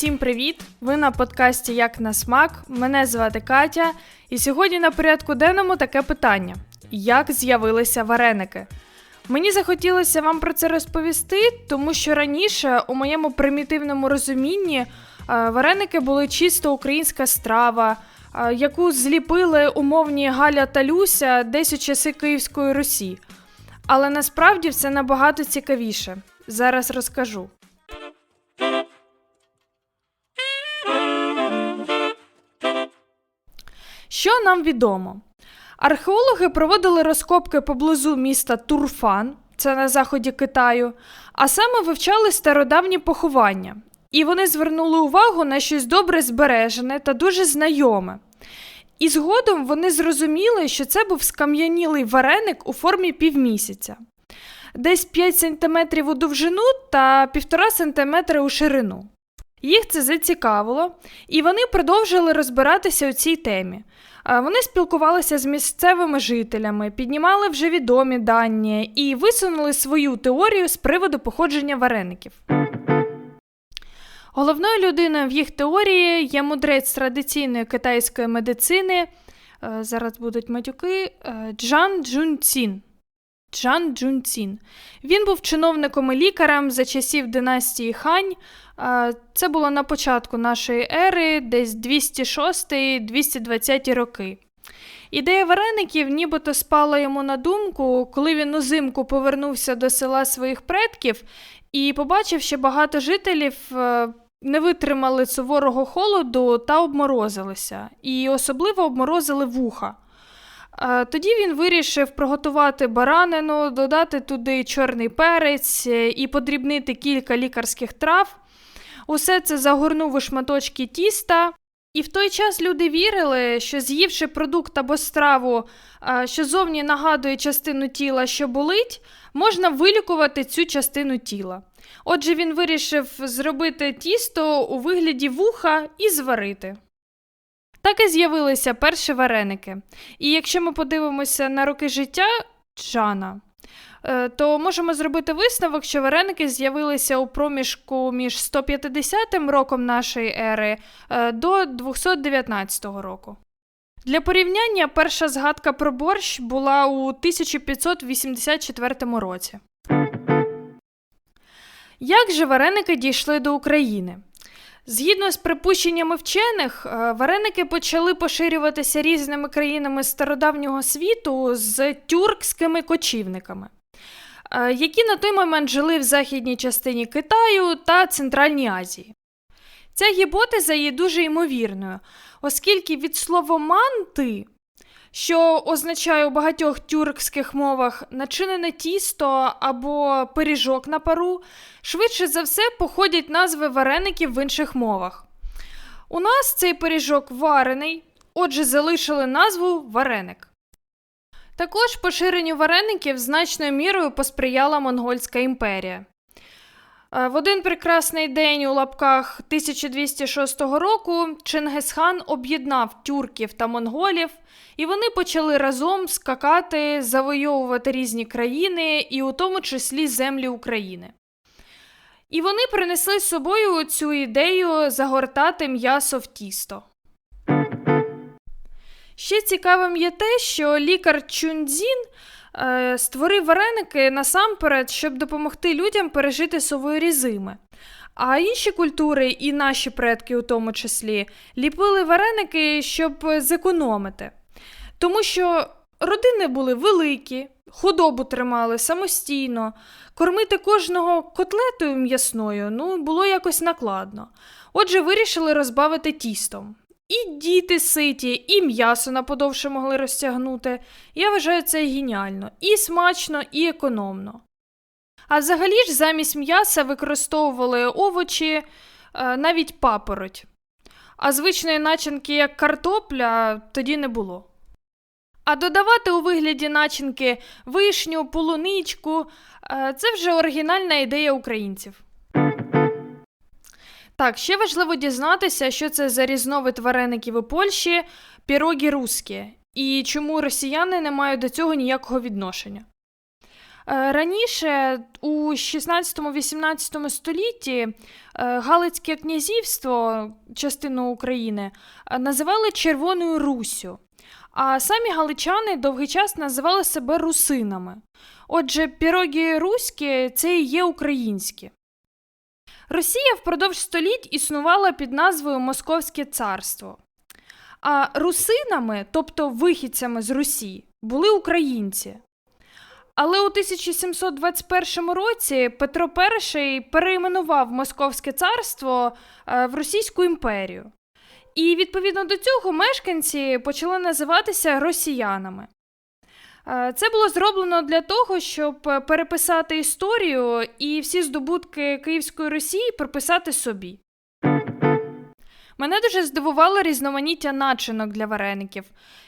Всім привіт! Ви на подкасті Як на смак. Мене звати Катя, і сьогодні на порядку денному таке питання: як з'явилися вареники? Мені захотілося вам про це розповісти, тому що раніше, у моєму примітивному розумінні, е, вареники були чисто українська страва, е, яку зліпили умовні Галя та Люся десь у часи Київської Русі. Але насправді все набагато цікавіше. Зараз розкажу. Що нам відомо? Археологи проводили розкопки поблизу міста Турфан, це на заході Китаю, а саме вивчали стародавні поховання. І вони звернули увагу на щось добре збережене та дуже знайоме. І згодом вони зрозуміли, що це був скам'янілий вареник у формі півмісяця, десь 5 см у довжину та 1,5 см у ширину. Їх це зацікавило, і вони продовжили розбиратися у цій темі. Вони спілкувалися з місцевими жителями, піднімали вже відомі дані і висунули свою теорію з приводу походження вареників. Головною людиною в їх теорії є мудрець традиційної китайської медицини. е, Зараз будуть матюки е, Джан Джунцін. Джан Джунцін. Він був чиновником і лікарем за часів династії Хань. Це було на початку нашої ери, десь 206-220 роки. Ідея вареників нібито спала йому на думку, коли він узимку повернувся до села своїх предків і побачив, що багато жителів е, не витримали суворого холоду та обморозилися, і особливо обморозили вуха. Тоді він вирішив приготувати баранину, додати туди чорний перець е, і подрібнити кілька лікарських трав. Усе це загорнув у шматочки тіста. І в той час люди вірили, що з'ївши продукт або страву, що зовні нагадує частину тіла, що болить, можна вилікувати цю частину тіла. Отже, він вирішив зробити тісто у вигляді вуха і зварити. Так і з'явилися перші вареники. І якщо ми подивимося на роки життя Джана, е, то можемо зробити висновок, що вареники з'явилися у проміжку між 150 роком нашої ери е, до 219 року. Для порівняння перша згадка про борщ була у 1584 році. Як же вареники дійшли до України? Згідно з припущеннями вчених, е, вареники почали поширюватися різними країнами стародавнього світу з тюркськими кочівниками, е, які на той момент жили в західній частині Китаю та Центральній Азії. Ця гіпотеза є дуже ймовірною, оскільки від слова манти, що означає у багатьох тюркських мовах начинене тісто або пиріжок на пару, швидше за все походять назви вареників в інших мовах. У нас цей пиріжок варений, отже, залишили назву вареник. Також поширенню вареників значною мірою посприяла Монгольська імперія. Е, В один прекрасний день у лапках 1206 року Чингисхан об'єднав тюрків та монголів, і вони почали разом скакати, завойовувати різні країни, і у тому числі землі України. І вони принесли з собою цю ідею загортати м'ясо в тісто. Ще цікавим є те, що лікар Чунцзін е, створив вареники насамперед, щоб допомогти людям пережити сової зими. А інші культури, і наші предки у тому числі, ліпили вареники, щоб зекономити. Тому що родини були великі, худобу тримали самостійно, кормити кожного котлетою м'ясною ну, було якось накладно. Отже, вирішили розбавити тістом. І діти ситі, і м'ясо на подовше могли розтягнути. Я вважаю це геніально. І смачно, і економно. А взагалі ж замість м'яса використовували овочі, е, навіть папороть. А звичної начинки, як картопля, тоді не було. А додавати у вигляді начинки вишню, полуничку е, це вже оригінальна ідея українців. Так, ще важливо дізнатися, що це за різновид вареників у Польщі пірогі русські, і чому росіяни не мають до цього ніякого відношення. Е, Раніше, у 16-18 столітті, е, Галицьке князівство, частину України, е, називали Червоною Руссю, а самі галичани довгий час називали себе русинами. Отже, пірогі руські це і є українські. Росія впродовж століть існувала під назвою Московське царство. А русинами, тобто вихідцями з Русі, були українці. Але у 1721 році Петро І перейменував Московське царство е, в Російську імперію. І відповідно до цього мешканці почали називатися росіянами. Е, Це було зроблено для того, щоб е, переписати історію і всі здобутки Київської Росії приписати собі. Мене дуже здивувало різноманіття начинок для вареників.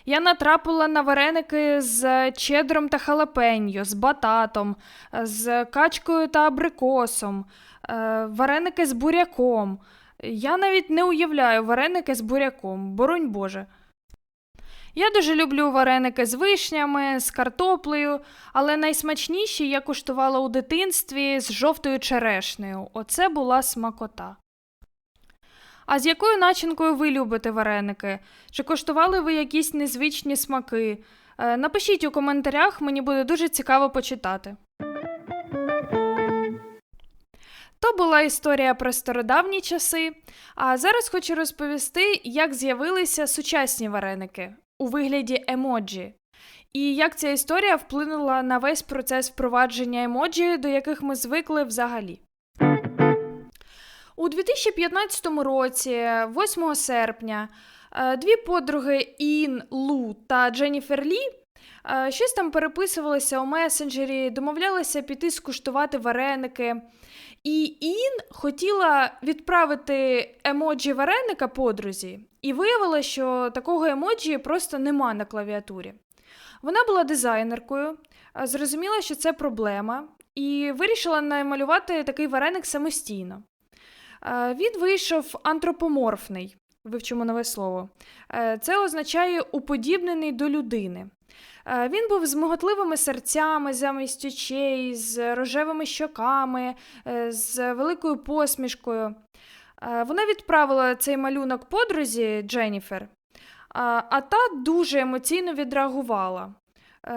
Я натрапила на вареники з чедром та халапеньо, з бататом, з качкою та абрикосом, е, вареники з буряком. Я навіть не уявляю вареники з буряком, боронь Боже. Я дуже люблю вареники з вишнями, з картоплею, але найсмачніші я куштувала у дитинстві з жовтою черешнею. Оце була смакота. А з якою начинкою ви любите вареники? Чи коштували ви якісь незвичні смаки? Е, Напишіть у коментарях, мені буде дуже цікаво почитати. То була історія про стародавні часи. А зараз хочу розповісти, як з'явилися сучасні вареники у вигляді емоджі. І як ця історія вплинула на весь процес впровадження емоджі, до яких ми звикли взагалі. У 2015 році, 8 серпня, е, дві подруги Ін Лу та Дженніфер Лі е, щось там переписувалися у месенджері, домовлялися піти скуштувати вареники. І Ін хотіла відправити емоджі вареника подрузі, і виявила, що такого емоджі просто нема на клавіатурі. Вона була дизайнеркою, зрозуміла, що це проблема, і вирішила намалювати такий вареник самостійно. Він вийшов антропоморфний, вивчимо нове слово. Е, Це означає уподібнений до людини. Е, Він був з миготливими серцями замість очей, з рожевими щоками, е, з великою посмішкою. Е, Вона відправила цей малюнок подрузі Дженніфер, а та дуже емоційно відреагувала.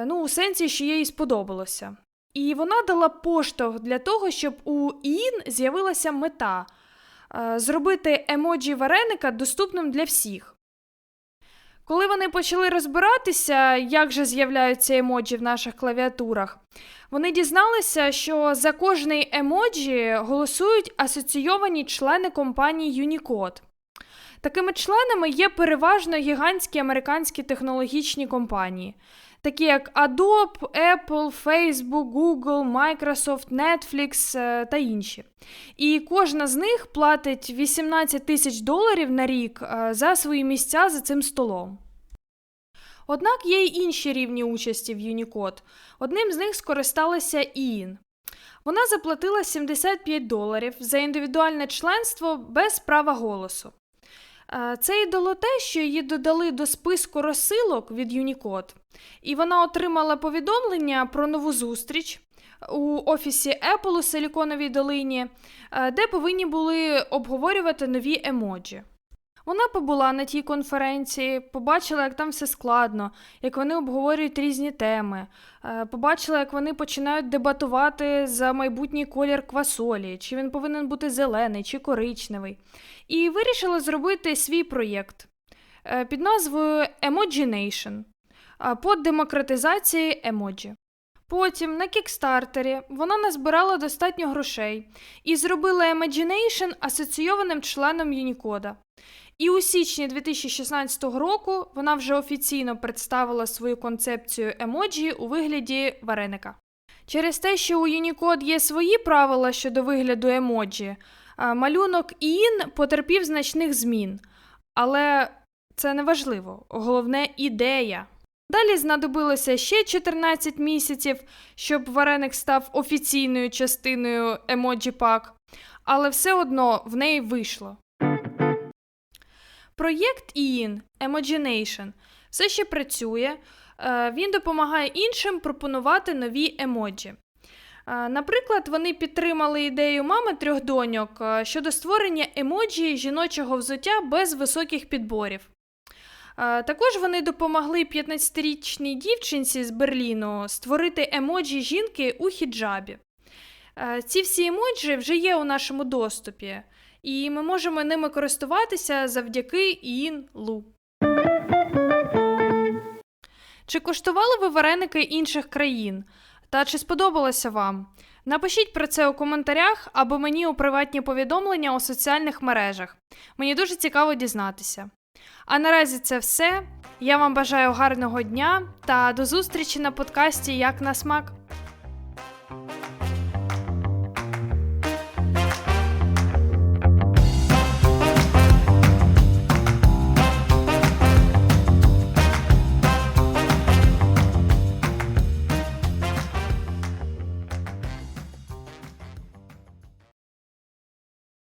Ну, у сенсі, що їй сподобалося. І вона дала поштовх для того, щоб у Ін з'явилася мета зробити емоджі вареника доступним для всіх. Коли вони почали розбиратися, як же з'являються емоджі в наших клавіатурах, вони дізналися, що за кожний емоджі голосують асоційовані члени компанії Unicode. Такими членами є переважно гігантські американські технологічні компанії, такі як Adobe, Apple, Facebook, Google, Microsoft, Netflix е, та інші. І кожна з них платить 18 тисяч доларів на рік е, за свої місця за цим столом. Однак є й інші рівні участі в Unicode. Одним з них скористалася Іїн. Вона заплатила 75 доларів за індивідуальне членство без права голосу. Е, Це й дало те, що її додали до списку розсилок від Unicode, і вона отримала повідомлення про нову зустріч у офісі Apple у Силіконовій долині, е, де повинні були обговорювати нові емоджі. Вона побула на тій конференції, побачила, як там все складно, як вони обговорюють різні теми, е, побачила, як вони починають дебатувати за майбутній колір квасолі, чи він повинен бути зелений чи коричневий, і вирішила зробити свій проєкт е, під назвою Emoji Nation е, по демократизації емоджі. Потім на кікстартері вона назбирала достатньо грошей і зробила Imagination асоційованим членом Юнікода. І у січні 2016 року вона вже офіційно представила свою концепцію емоджі у вигляді вареника. Через те, що у Unicode є свої правила щодо вигляду емоджі, малюнок ін потерпів значних змін. Але це не важливо, головне ідея. Далі знадобилося ще 14 місяців, щоб вареник став офіційною частиною емоджі пак, але все одно в неї вийшло. Проєкт IN Emogination все ще працює. Е, Він допомагає іншим пропонувати нові емоджі. Е, Наприклад, вони підтримали ідею мами трьох доньок е, щодо створення емоджі жіночого взуття без високих підборів. Е, Також вони допомогли 15-річній дівчинці з Берліну створити емоджі жінки у хіджабі. Е, Ці всі емоджі вже є у нашому доступі, і ми можемо ними користуватися завдяки Інлу. Чи куштували ви вареники інших країн? Та чи сподобалося вам? Напишіть про це у коментарях або мені у приватні повідомлення у соціальних мережах. Мені дуже цікаво дізнатися. А наразі це все. Я вам бажаю гарного дня та до зустрічі на подкасті Як на смак.